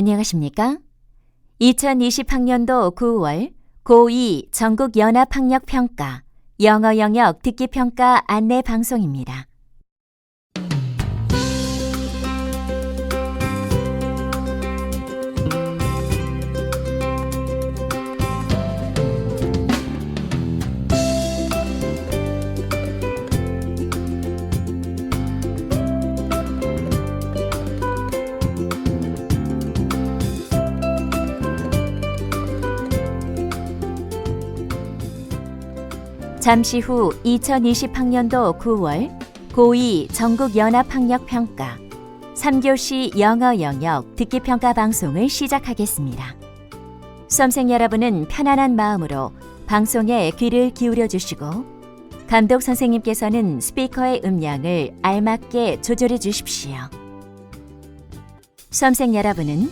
안녕하십니까? 2020학년도 9월 고2 전국 연합학력 평가 영어 영역 듣기 평가 안내 방송입니다. 잠시 후 2020학년도 9월 고2 전국 연합학력 평가 3교시 영어 영역 듣기 평가 방송을 시작하겠습니다. 수험생 여러분은 편안한 마음으로 방송에 귀를 기울여 주시고 감독 선생님께서는 스피커의 음량을 알맞게 조절해 주십시오. 수험생 여러분은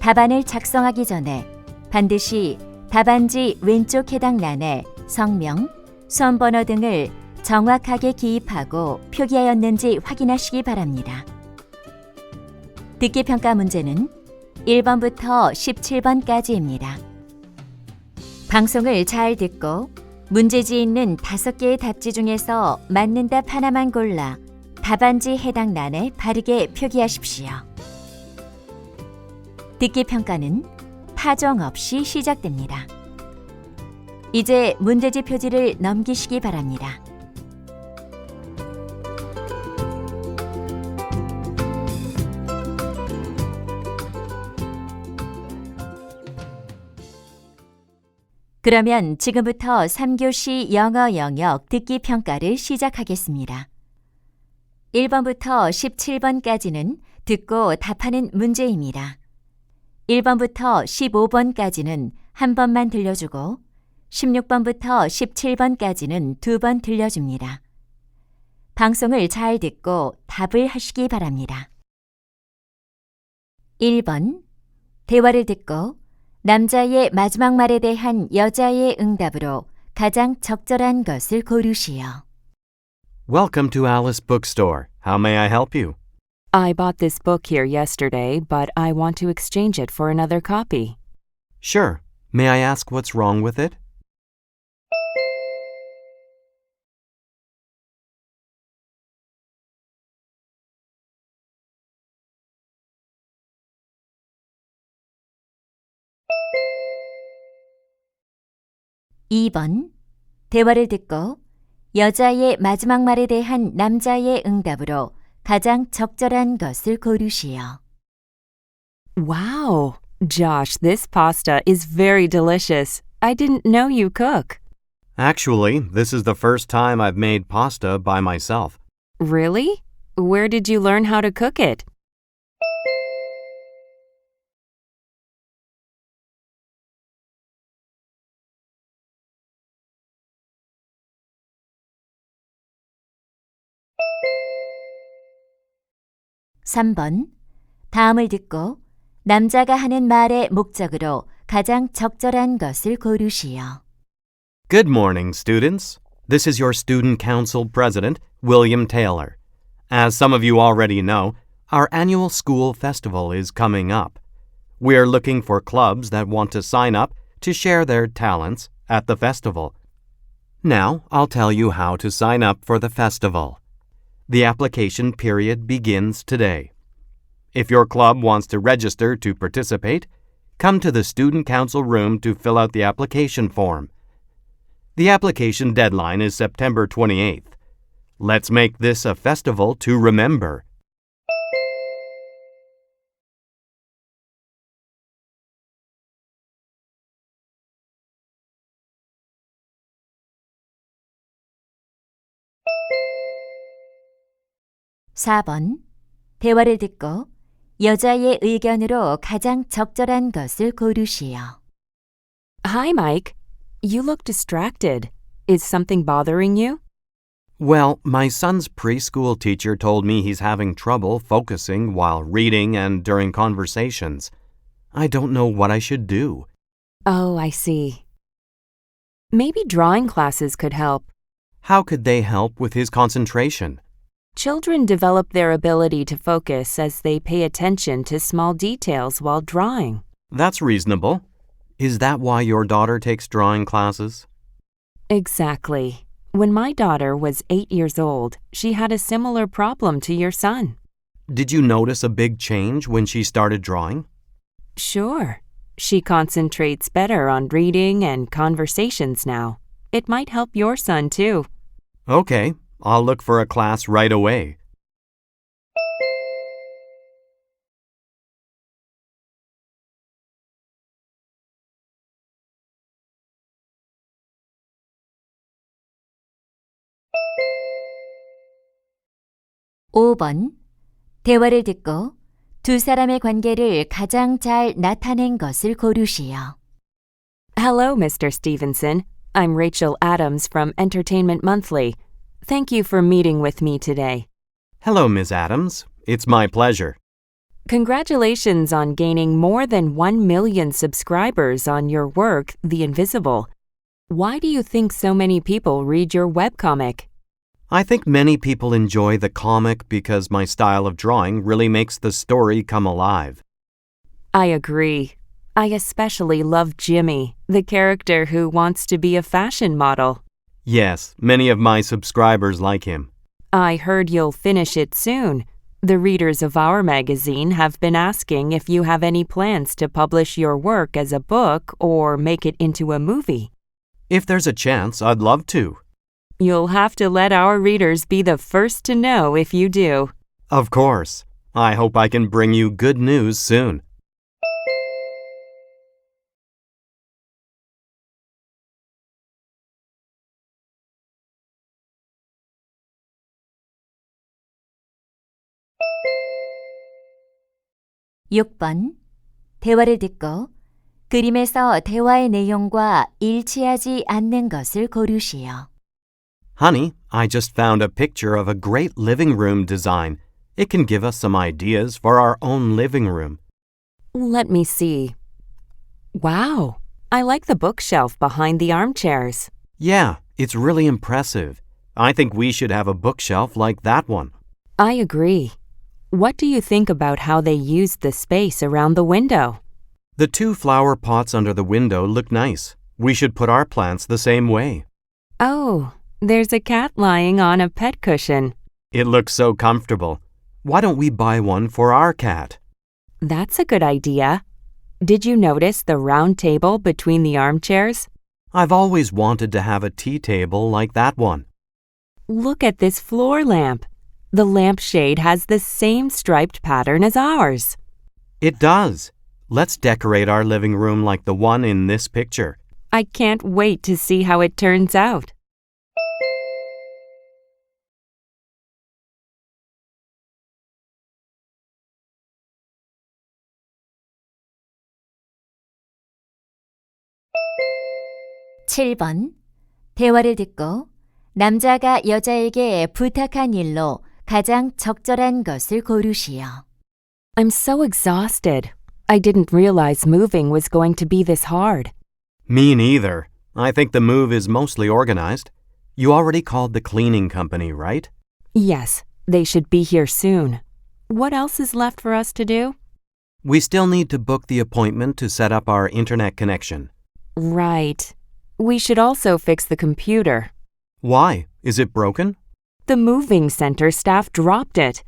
답안을 작성하기 전에 반드시 답안지 왼쪽 해당 란에 성명, 수험번호 등을 정확하게 기입하고 표기하였는지 확인하시기 바랍니다. 듣기 평가 문제는 1번부터 17번까지입니다. 방송을 잘 듣고 문제지 있는 5개의 답지 중에서 맞는 답 하나만 골라 답안지 해당 란에 바르게 표기하십시오. 듣기 평가는 파종 없이 시작됩니다. 이제 문제지 표지를 넘기시기 바랍니다. 그러면 지금부터 3교시 영어 영역 듣기 평가를 시작하겠습니다. 1번부터 17번까지는 듣고 답하는 문제입니다. 1번부터 15번까지는 한 번만 들려주고 16번부터 17번까지는 두 번 들려줍니다. 방송을 잘 듣고 답을 하시기 바랍니다. 1번. 대화를 듣고 남자의 마지막 말에 대한 여자의 응답으로 가장 적절한 것을 고르시오. Welcome to Alice Bookstore. How may I help you? I bought this book here yesterday, but I want to exchange it for another copy. Sure. May I ask what's wrong with it? 이 번 대화를 듣고 여자의 마지막 말에 대한 남자의 응답으로 가장 적절한 것을 고르시오. Wow! Josh, this pasta is very delicious. I didn't know you cook. Actually, this is the first time I've made pasta by myself. Really? Where did you learn how to cook it? 삼번 다음을 듣고 남자가 하는 말의 목적으로 가장 적절한 것을 고르시오. Good morning, students. This is your student council president, William Taylor. As some of you already know, our annual school festival is coming up. We are looking for clubs that want to sign up to share their talents at the festival. Now, I'll tell you how to sign up for the festival. The application period begins today. If your club wants to register to participate, come to the Student Council room to fill out the application form. The application deadline is September 28th. Let's make this a festival to remember. 사 번 대화를 듣고 여자의 의견으로 가장 적절한 것을 고르시오. Hi, Mike. You look distracted. Is something bothering you? Well, my son's preschool teacher told me he's having trouble focusing while reading and during conversations. I don't know what I should do. Oh, I see. Maybe drawing classes could help. How could they help with his concentration? Children develop their ability to focus as they pay attention to small details while drawing. That's reasonable. Is that why your daughter takes drawing classes? Exactly. When my daughter was eight years old, she had a similar problem to your son. Did you notice a big change when she started drawing? Sure. She concentrates better on reading and conversations now. It might help your son too. Okay, I'll look for a class right away. 오 번 대화를 듣고 두 사람의 관계를 가장 잘 나타낸 것을 고르시오. Hello, Mr. Stevenson. I'm Rachel Adams from Entertainment Monthly. Thank you for meeting with me today. Hello, Miss Adams. It's my pleasure. Congratulations on gaining more than 1 million subscribers on your work, The Invisible. Why do you think so many people read your webcomic? I think many people enjoy the comic because my style of drawing really makes the story come alive. I agree. I especially love Jimmy, the character who wants to be a fashion model. Yes, many of my subscribers like him. I heard you'll finish it soon. The readers of our magazine have been asking if you have any plans to publish your work as a book or make it into a movie. If there's a chance, I'd love to. You'll have to let our readers be the first to know if you do. Of course. I hope I can bring you good news soon. 육 번 대화를 듣고 그림에서 대화의 내용과 일치하지 않는 것을 고르시오. Honey, I just found a picture of a great living room design. It can give us some ideas for our own living room. Let me see. Wow, I like the bookshelf behind the armchairs. Yeah, it's really impressive. I think we should have a bookshelf like that one. I agree. What do you think about how they used the space around the window? The two flower pots under the window look nice. We should put our plants the same way. Oh, there's a cat lying on a pet cushion. It looks so comfortable. Why don't we buy one for our cat? That's a good idea. Did you notice the round table between the armchairs? I've always wanted to have a tea table like that one. Look at this floor lamp. The lampshade has the same striped pattern as ours. It does. Let's decorate our living room like the one in this picture. I can't wait to see how it turns out. 칠 번 대화를 듣고 남자가 여자에게 부탁한 일로 가장 적절한 것을 고르시오. I'm so exhausted. I didn't realize moving was going to be this hard. Me neither. I think the move is mostly organized. You already called the cleaning company, right? Yes, they should be here soon. What else is left for us to do? We still need to book the appointment to set up our internet connection. Right. We should also fix the computer. Why? Is it broken? The moving center staff dropped it.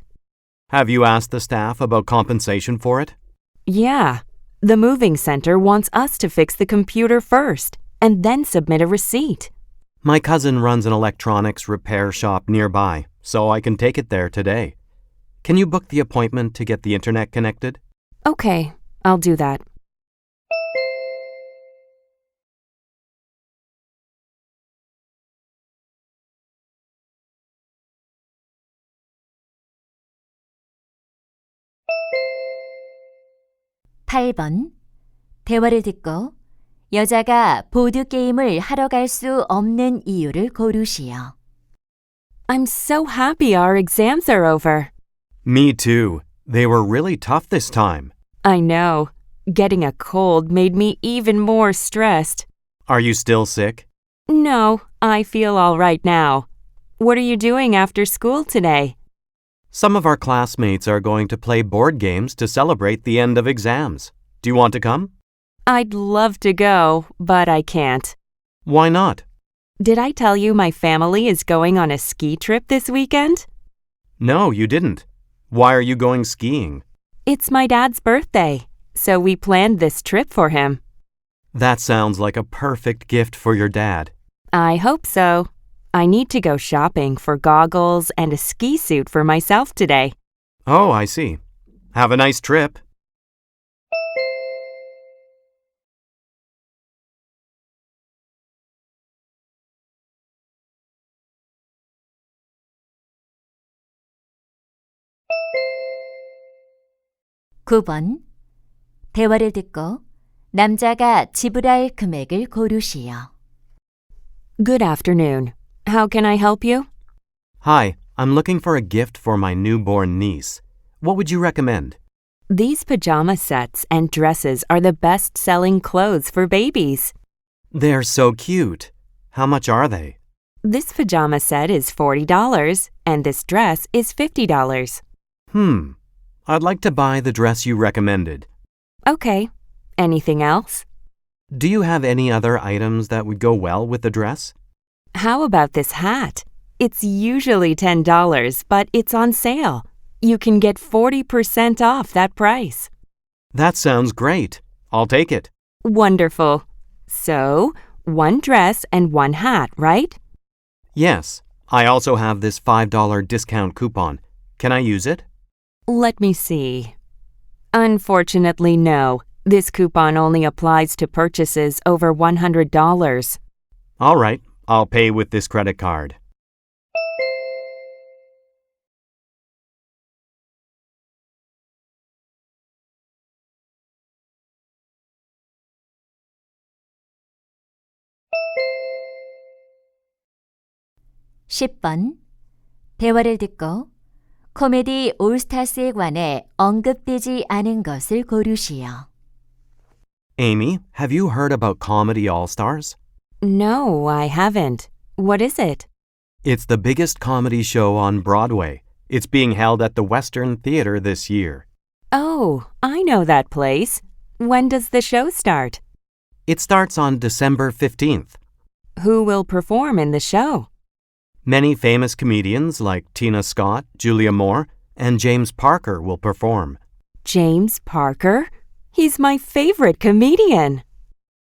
Have you asked the staff about compensation for it? Yeah. The moving center wants us to fix the computer first and then submit a receipt. My cousin runs an electronics repair shop nearby, so I can take it there today. Can you book the appointment to get the internet connected? Okay, I'll do that. 팔 번 대화를 듣고 여자가 보드게임을 하러 갈 수 없는 이유를 고르시오. I'm so happy our exams are over. Me too. They were really tough this time. I know. Getting a cold made me even more stressed. Are you still sick? No, I feel all right now. What are you doing after school today? Some of our classmates are going to play board games to celebrate the end of exams. Do you want to come? I'd love to go, but I can't. Why not? Did I tell you my family is going on a ski trip this weekend? No, you didn't. Why are you going skiing? It's my dad's birthday, so we planned this trip for him. That sounds like a perfect gift for your dad. I hope so. I need to go shopping for goggles and a ski suit for myself today. Oh, I see. Have a nice trip. 구 번 대화를 듣고 남자가 지불할 금액을 고르시오. Good afternoon. How can I help you? Hi, I'm looking for a gift for my newborn niece. What would you recommend? These pajama sets and dresses are the best selling clothes for babies. They're so cute. How much are they? This pajama set is $40 and this dress is $50. Hmm. I'd like to buy the dress you recommended. Okay. Anything else? Do you have any other items that would go well with the dress? How about this hat? It's usually $10, but it's on sale. You can get 40% off that price. That sounds great. I'll take it. Wonderful. So, one dress and one hat, right? Yes. I also have this $5 discount coupon. Can I use it? Let me see. Unfortunately, no. This coupon only applies to purchases over $100. All right. I'll pay with this credit card. 십번 대화를 듣고 코미디 올스타스에 관해 언급되지 않은 것을 고르시오. Amy, have you heard about Comedy All Stars? No, I haven't. What is it? It's the biggest comedy show on Broadway. It's being held at the Western Theater this year. Oh, I know that place. When does the show start? It starts on December 15th. Who will perform in the show? Many famous comedians like Tina Scott, Julia Moore, and James Parker will perform. James Parker? He's my favorite comedian.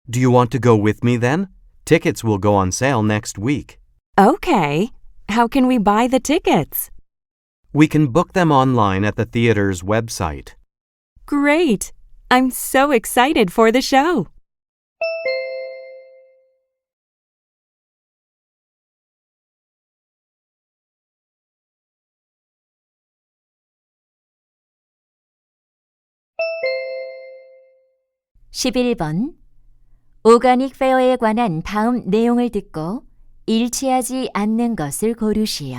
Do you want to go with me then? Tickets will go on sale next week. Okay. How can we buy the tickets? We can book them online at the theater's website. Great! I'm so excited for the show. (11번) 오가닉 페어에 관한 다음 내용을 듣고 일치하지 않는 것을 고르시오.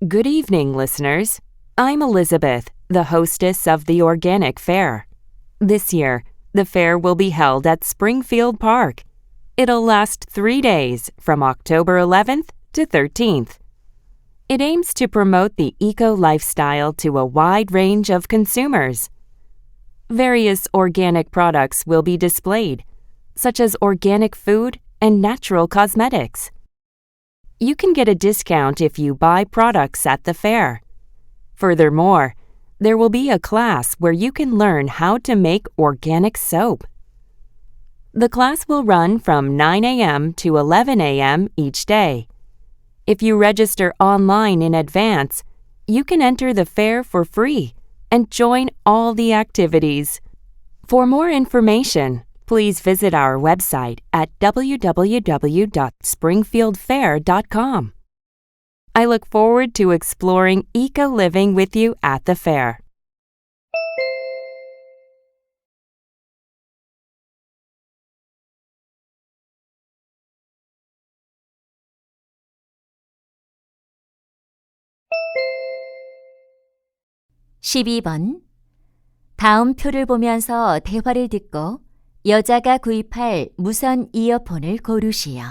Good evening, listeners. I'm Elizabeth, the hostess of the Organic Fair. This year, the fair will be held at Springfield Park. It'll last three days from October 11th to 13th. It aims to promote the eco lifestyle to a wide range of consumers. Various organic products will be displayed, such as organic food and natural cosmetics. You can get a discount if you buy products at the fair. Furthermore, there will be a class where you can learn how to make organic soap. The class will run from 9 a.m. to 11 a.m. each day. If you register online in advance, you can enter the fair for free and join all the activities. For more information, please visit our website at www.springfieldfair.com. I look forward to exploring eco living with you at the fair. 십이 번 다음 표를 보면서 대화를 듣고 여자가 구입할 무선 이어폰을 고르시오.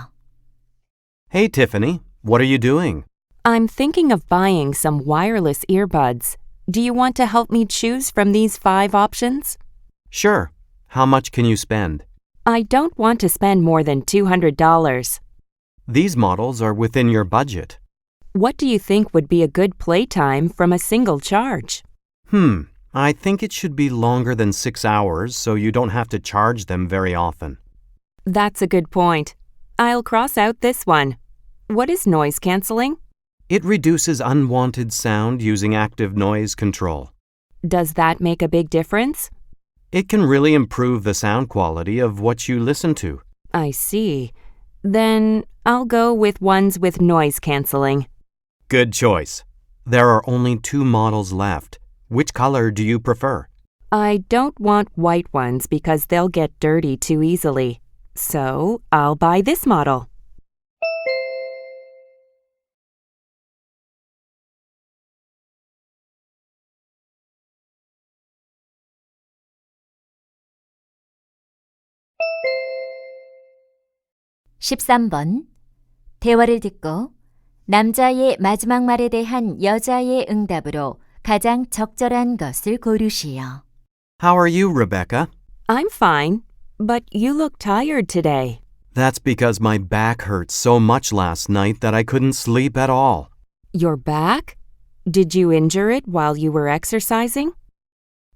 Hey, Tiffany, what are you doing? I'm thinking of buying some wireless earbuds. Do you want to help me choose from these five options? Sure. How much can you spend? I don't want to spend more than $200. These models are within your budget. What do you think would be a good playtime from a single charge? Hmm, I think it should be longer than six hours so you don't have to charge them very often. That's a good point. I'll cross out this one. What is noise canceling? It reduces unwanted sound using active noise control. Does that make a big difference? It can really improve the sound quality of what you listen to. I see. Then I'll go with ones with noise canceling. Good choice. There are only two models left. Which color do you prefer? I don't want white ones because they'll get dirty too easily. So I'll buy this model. 십삼 번 대화를 듣고 남자의 마지막 말에 대한 여자의 응답으로 가장 적절한 것을 고르시오. How are you, Rebecca? I'm fine, but you look tired today. That's because my back hurt so much last night that I couldn't sleep at all. Your back? Did you injure it while you were exercising?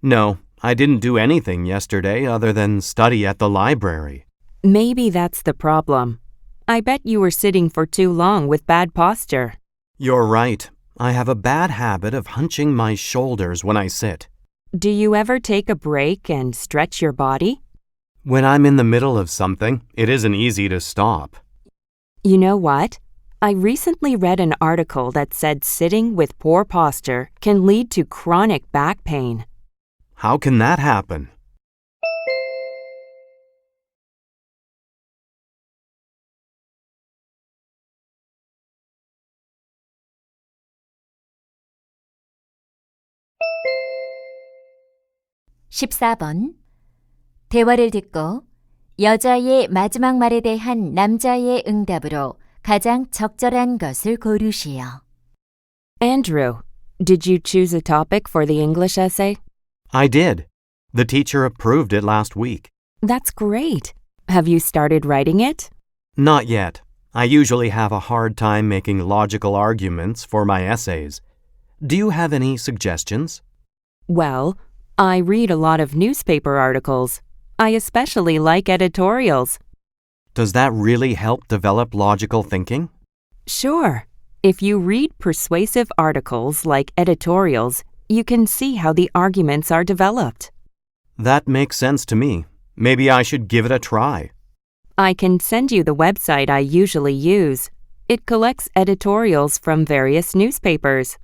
No, I didn't do anything yesterday other than study at the library. Maybe that's the problem. I bet you were sitting for too long with bad posture. You're right. I have a bad habit of hunching my shoulders when I sit. Do you ever take a break and stretch your body? When I'm in the middle of something, it isn't easy to stop. You know what? I recently read an article that said sitting with poor posture can lead to chronic back pain. How can that happen? 십사 번 대화를 듣고 여자의 마지막 말에 대한 남자의 응답으로 가장 적절한 것을 고르시오. Andrew, did you choose a topic for the English essay? I did. The teacher approved it last week. That's great. Have you started writing it? Not yet. I usually have a hard time making logical arguments for my essays. Do you have any suggestions? Well, I read a lot of newspaper articles. I especially like editorials. Does that really help develop logical thinking? Sure. If you read persuasive articles like editorials, you can see how the arguments are developed. That makes sense to me. Maybe I should give it a try. I can send you the website I usually use. It collects editorials from various newspapers.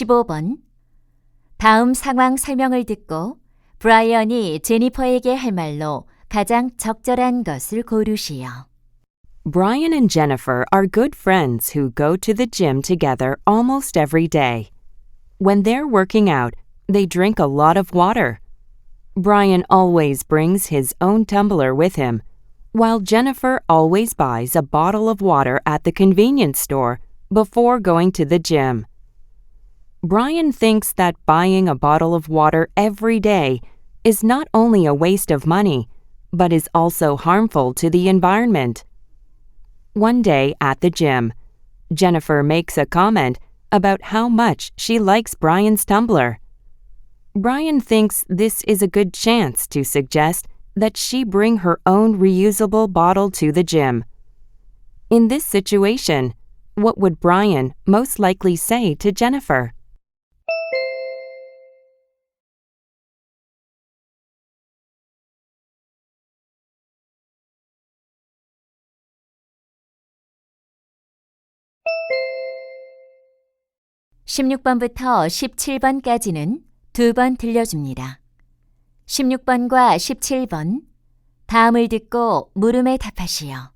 십오 번 다음 상황 설명을 듣고 브라이언이 제니퍼에게 할 말로 가장 적절한 것을 고르시오. Brian and Jennifer are good friends who go to the gym together almost every day. When they're working out, they drink a lot of water. Brian always brings his own tumbler with him, while Jennifer always buys a bottle of water at the convenience store before going to the gym. Brian thinks that buying a bottle of water every day is not only a waste of money, but is also harmful to the environment. One day at the gym, Jennifer makes a comment about how much she likes Brian's tumbler. Brian thinks this is a good chance to suggest that she bring her own reusable bottle to the gym. In this situation, what would Brian most likely say to Jennifer? 십육 번부터 십칠 번까지는 두 번 들려줍니다. 십육 번과 십칠 번 다음을 듣고 물음에 답하시오.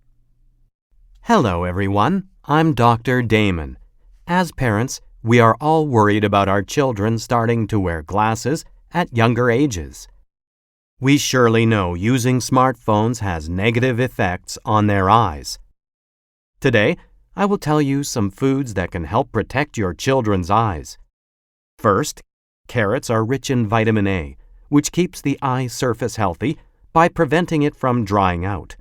Hello, everyone. I'm Dr. Damon. As parents, we are all worried about our children starting to wear glasses at younger ages. We surely know using smartphones has negative effects on their eyes. Today, I will tell you some foods that can help protect your children's eyes. First, carrots are rich in vitamin A, which keeps the eye surface healthy by preventing it from drying out.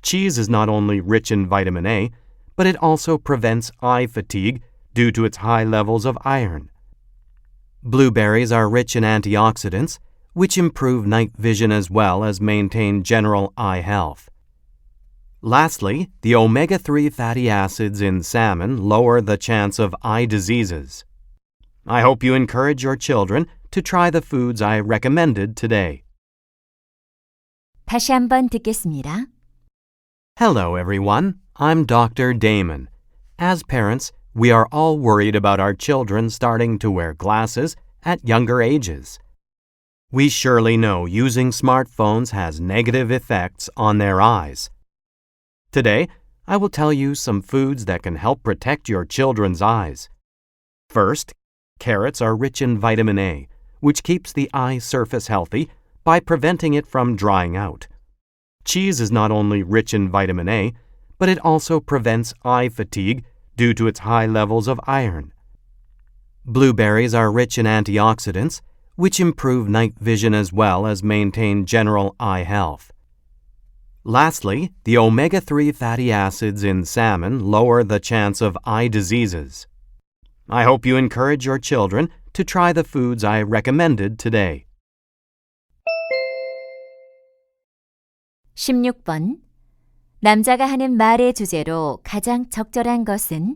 Cheese is not only rich in vitamin A, but it also prevents eye fatigue due to its high levels of iron. Blueberries are rich in antioxidants, which improve night vision as well as maintain general eye health. Lastly, the omega 3 fatty acids in salmon lower the chance of eye diseases. I hope you encourage your children to try the foods I recommended today. 다시 한번 듣겠습니다. Hello, everyone. I'm Dr. Damon. As parents, we are all worried about our children starting to wear glasses at younger ages. We surely know using smartphones has negative effects on their eyes. Today, I will tell you some foods that can help protect your children's eyes. First, carrots are rich in vitamin A, which keeps the eye surface healthy by preventing it from drying out. Cheese is not only rich in vitamin A, but it also prevents eye fatigue due to its high levels of iron. Blueberries are rich in antioxidants, which improve night vision as well as maintain general eye health. Lastly, the omega 3 fatty acids in salmon lower the chance of eye diseases. I hope you encourage your children to try the foods I recommended today. 16번. 남자가 하는 말의 주제로 가장 적절한 것은?